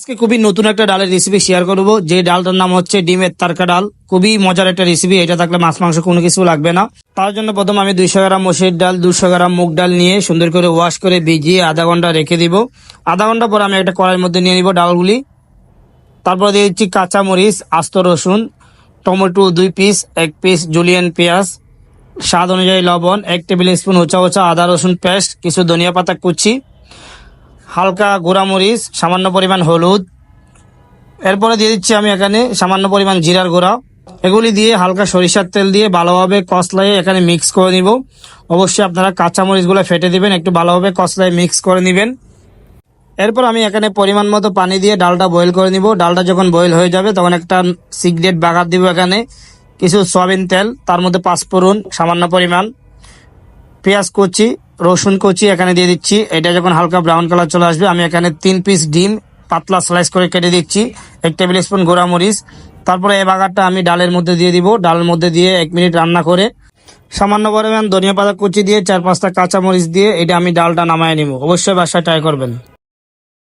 আজকে খুবই নতুন একটা ডালের রেসিপি শেয়ার করব। যে ডালটার নাম হচ্ছে ডিমের তারকা ডাল। খুবই মজার একটা রেসিপি এটা থাকলে মাছ, মাংস কোনো কিছু লাগবে না। তার জন্য প্রথম আমি দুইশো গ্রাম মসুর ডাল দুশো গ্রাম মুগ ডাল নিয়ে সুন্দর করে ওয়াশ করে ভিজিয়ে আধা ঘণ্টা রেখে দিব। আধা ঘণ্টা পর আমি একটা কড়াইয়ের মধ্যে নিয়ে নিব ডালগুলি। তারপর দিয়ে দিচ্ছি কাঁচা মরিচ আস্ত রসুন, টমেটো দুই পিস এক পিস জুলিয়ান পেঁয়াজ। স্বাদ অনুযায়ী লবণ, এক টেবিল স্পুন উঁচা উঁচা আদা রসুন পেস্ট কিছু ধনিয়া পাতা কুচি। হালকা গুঁড়ামরিচ, সামান্য পরিমাণ হলুদ। এরপরে দিয়ে দিচ্ছি আমি এখানে সামান্য পরিমাণ জিরার গুঁড়া। এগুলি দিয়ে হালকা সরিষার তেল দিয়ে ভালোভাবে কসলাইয়ে এখানে মিক্স করে নিব। অবশ্যই আপনারা কাঁচামরিচগুলো ফেটে দিবেন, একটু ভালোভাবে কসলায় মিক্স করে নেবেন। এরপর আমি এখানে পরিমাণ মতো পানি দিয়ে ডালটা বয়েল করে নিব। ডালটা যখন বয়েল হয়ে যাবে, তখন একটা সিগারেট বাগার দিব এখানে। কিছু সয়াবিন তেল, তার মধ্যে পাঁচ পাঁচফোড়ন, সামান্য পরিমাণ। পেঁয়াজ কুচি রসুন কুচি এখানে দিয়ে দিচ্ছি। এটা যখন হালকা ব্রাউন কালার চলে আসবে, আমি এখানে তিন পিস ডিম পাতলা স্লাইস করে কেটে দিচ্ছি। এক টেবিল স্পুন গোড়ামরিচ। তারপরে এই বাগারটা আমি ডালের মধ্যে দিয়ে দিব। ডালের মধ্যে দিয়ে এক মিনিট রান্না করে সামান্য পরিমাণ ধনিয়া পাতা কুচি দিয়ে চার পাঁচটা কাঁচামরিচ দিয়ে এটা আমি ডালটা নামায় নিব। অবশ্যই বাসায় ট্রাই করবেন।